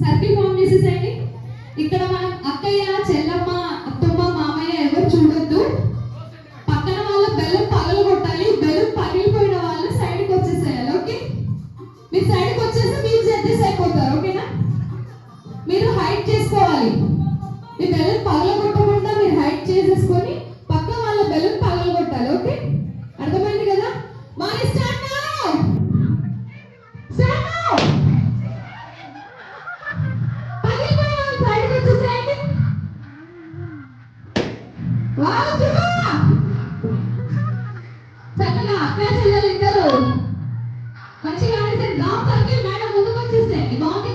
Circle form చేసేసేయండి. ఇక్కడ మనం అక్కయ్య చెల్లమ్మ అత్తమ్మ మామయ్య ఎవరు చూడొద్దు. పక్కన వాళ్ళ బెల్లం పగలు కొట్టాలి. బెల్లం పగిలిపోయిన వాళ్ళు సైడ్కి వచ్చేసేయాలి ఓకే? మీరు సైడ్కి వచ్చేసి మీరు జడ్జెస్ అయిపోతారు ఓకేనా? మీరు హైట్ చేసుకోవాలి. మీ బెల్లం పగలకు చక్కగా అక్క చెల్లెలు ఇద్దరు. మంచిగా ఆడేసరి రామ్ సార్కి మేడం ముందుకు వచ్చేస్తే బాగుంది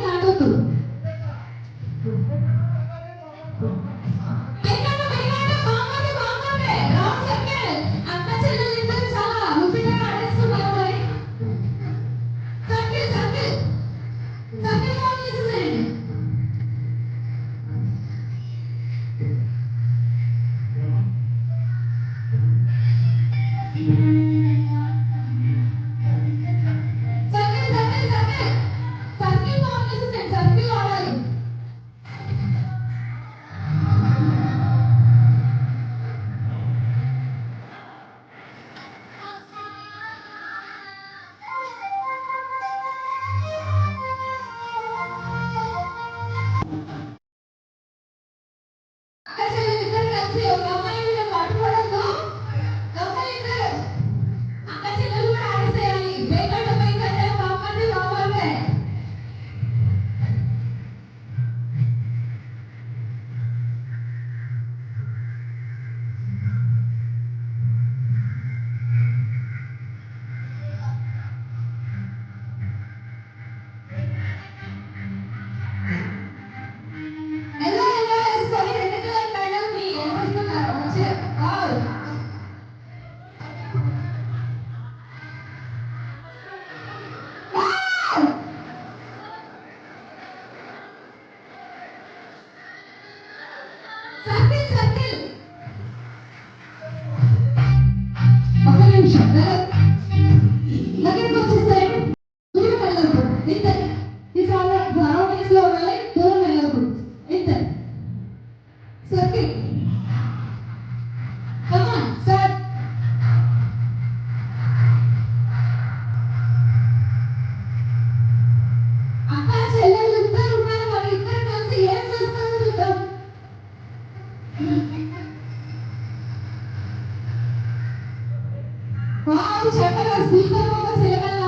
వారు చెప్పగల స్పీకర్ ఒక సిలబస్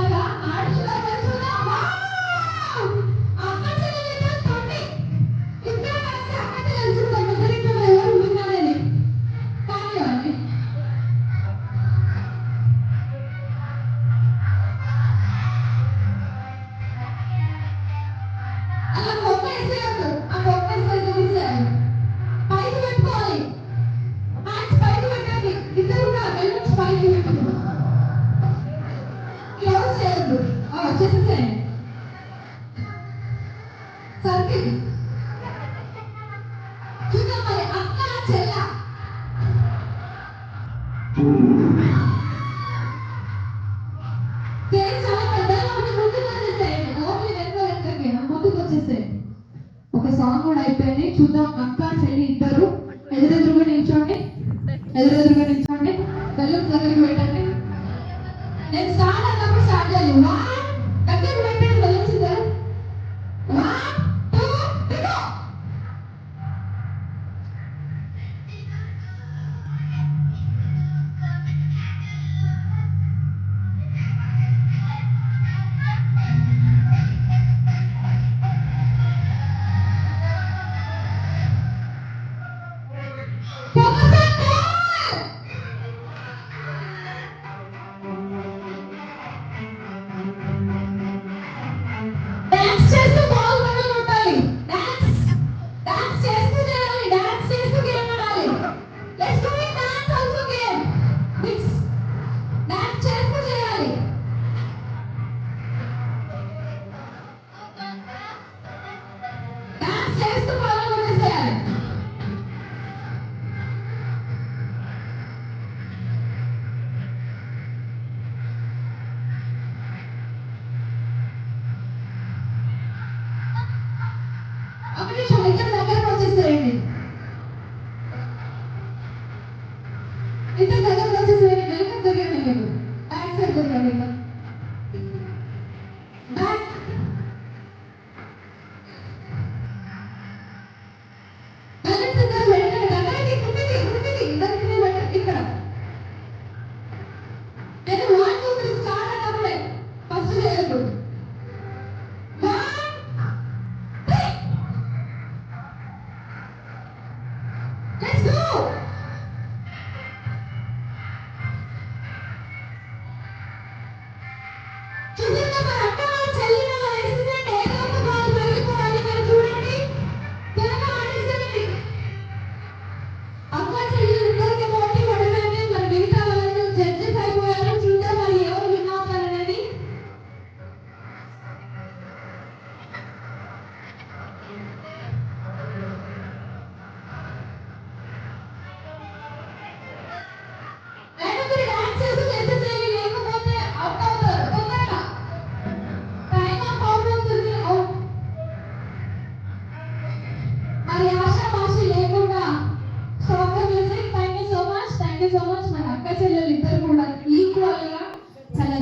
अच्छे से से सारखे तुझ्या मध्ये अक्का चला ते చాలా పెద్దగా ఉండి ముందుకు వచ్చేసాయి ఓన్లీ వెనక వెనకకి ముందుకు వచ్చేసాయి ఒక సాంగ్ కూడా అయిపోయింది చూద్దాం అక్కా చెల్లి ఒక